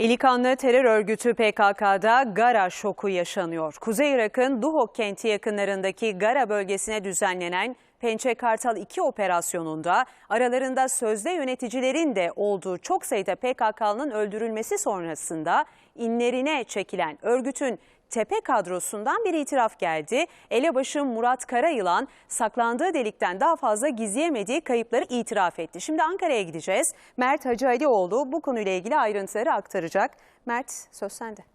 İlikanlı terör örgütü PKK'da Gara şoku yaşanıyor. Kuzey Irak'ın Duhok kenti yakınlarındaki Gara bölgesine düzenlenen Pençe Kartal 2 operasyonunda aralarında sözde yöneticilerin de olduğu çok sayıda PKK'nın öldürülmesi sonrasında inlerine çekilen örgütün tepe kadrosundan bir itiraf geldi. Elebaşı Murat Karayılan saklandığı delikten daha fazla gizleyemediği kayıpları itiraf etti. Şimdi Ankara'ya gideceğiz. Mert Hacı Alioğlu bu konuyla ilgili ayrıntıları aktaracak. Mert söz sende.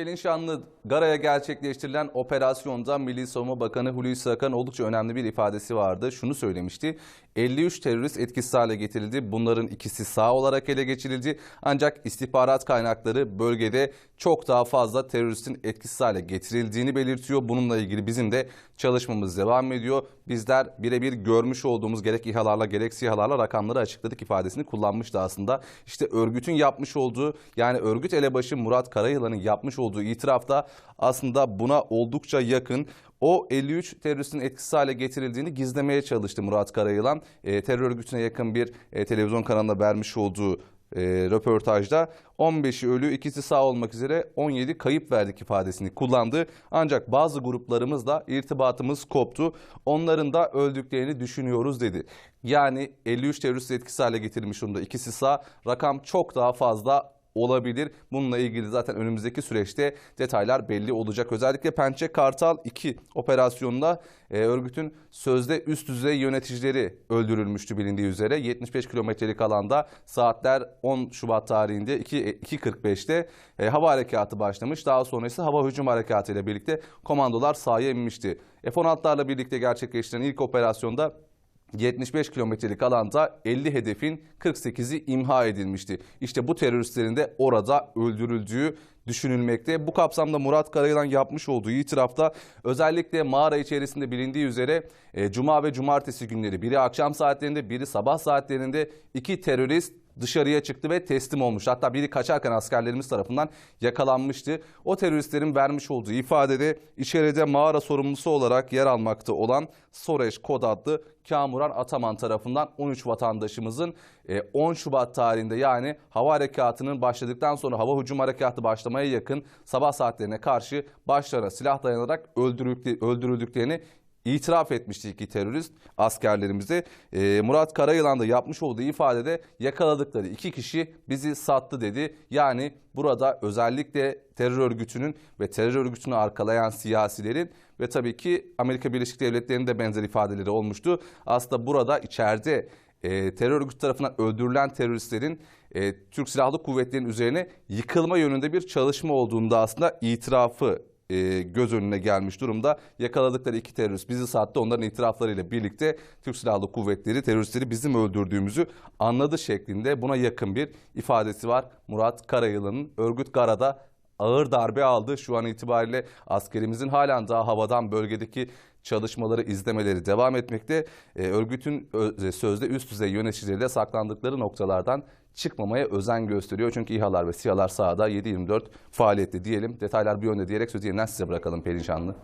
Pelin Şanlı Gara'ya gerçekleştirilen operasyonda Milli Savunma Bakanı Hulusi Akar oldukça önemli bir ifadesi vardı. Şunu söylemişti. 53 terörist etkisiz hale getirildi. Bunların ikisi sağ olarak ele geçirildi. Ancak istihbarat kaynakları bölgede çok daha fazla teröristin etkisiz hale getirildiğini belirtiyor. Bununla ilgili bizim de çalışmamız devam ediyor. Bizler birebir görmüş olduğumuz gerek İHA'larla gerek SİHA'larla rakamları açıkladık ifadesini kullanmıştı aslında. İşte örgütün yapmış olduğu yani örgüt elebaşı Murat Karayılan'ın yapmış olduğu itirafta aslında buna oldukça yakın. O 53 teröristin etkisiz hale getirildiğini gizlemeye çalıştı Murat Karayılan. E, terör örgütüne yakın bir e, televizyon kanalına vermiş olduğu e, röportajda 15'i ölü, ikisi sağ olmak üzere 17 kayıp verdik ifadesini kullandı. Ancak bazı gruplarımızla irtibatımız koptu. Onların da öldüklerini düşünüyoruz dedi. Yani 53 terörist etkisiz hale getirilmiş durumda. İkisi sağ. Rakam çok daha fazla olabilir. Bununla ilgili zaten önümüzdeki süreçte detaylar belli olacak. Özellikle Pençe Kartal 2 operasyonunda e, örgütün sözde üst düzey yöneticileri öldürülmüştü bilindiği üzere. 75 kilometrelik alanda saatler 10 Şubat tarihinde 2 2.45'te e, hava harekatı başlamış. Daha sonra ise hava hücum harekatı ile birlikte komandolar sahaya inmişti. F-16'larla birlikte gerçekleştirilen ilk operasyonda 75 kilometrelik alanda 50 hedefin 48'i imha edilmişti. İşte bu teröristlerin de orada öldürüldüğü düşünülmekte. Bu kapsamda Murat Karayılan yapmış olduğu itirafta özellikle mağara içerisinde bilindiği üzere e, cuma ve cumartesi günleri biri akşam saatlerinde biri sabah saatlerinde iki terörist dışarıya çıktı ve teslim olmuş. Hatta biri kaçarken askerlerimiz tarafından yakalanmıştı. O teröristlerin vermiş olduğu ifadede içeride mağara sorumlusu olarak yer almakta olan Soreş Kod adlı Kamuran Ataman tarafından 13 vatandaşımızın 10 Şubat tarihinde yani hava harekatının başladıktan sonra hava hücum harekatı başlamaya yakın sabah saatlerine karşı başlarına silah dayanarak öldürüldüklerini itiraf etmişti iki terörist askerlerimize. Ee, Murat Karayılan da yapmış olduğu ifadede yakaladıkları iki kişi bizi sattı dedi. Yani burada özellikle terör örgütünün ve terör örgütünü arkalayan siyasilerin ve tabii ki Amerika Birleşik Devletleri'nin de benzer ifadeleri olmuştu. Aslında burada içeride e, terör örgütü tarafından öldürülen teröristlerin e, Türk Silahlı Kuvvetleri'nin üzerine yıkılma yönünde bir çalışma olduğunda aslında itirafı e, göz önüne gelmiş durumda. Yakaladıkları iki terörist bizi sattı. Onların itiraflarıyla birlikte Türk Silahlı Kuvvetleri teröristleri bizim öldürdüğümüzü anladı şeklinde buna yakın bir ifadesi var. Murat Karayılan'ın örgüt Gara'da ağır darbe aldı. Şu an itibariyle askerimizin halen daha havadan bölgedeki çalışmaları izlemeleri devam etmekte. E, örgütün sözde üst düzey yöneticileri de saklandıkları noktalardan çıkmamaya özen gösteriyor. Çünkü İHA'lar ve SİHA'lar sahada 7-24 faaliyette diyelim. Detaylar bir yönde diyerek sözü yeniden size bırakalım Pelin Şanlı.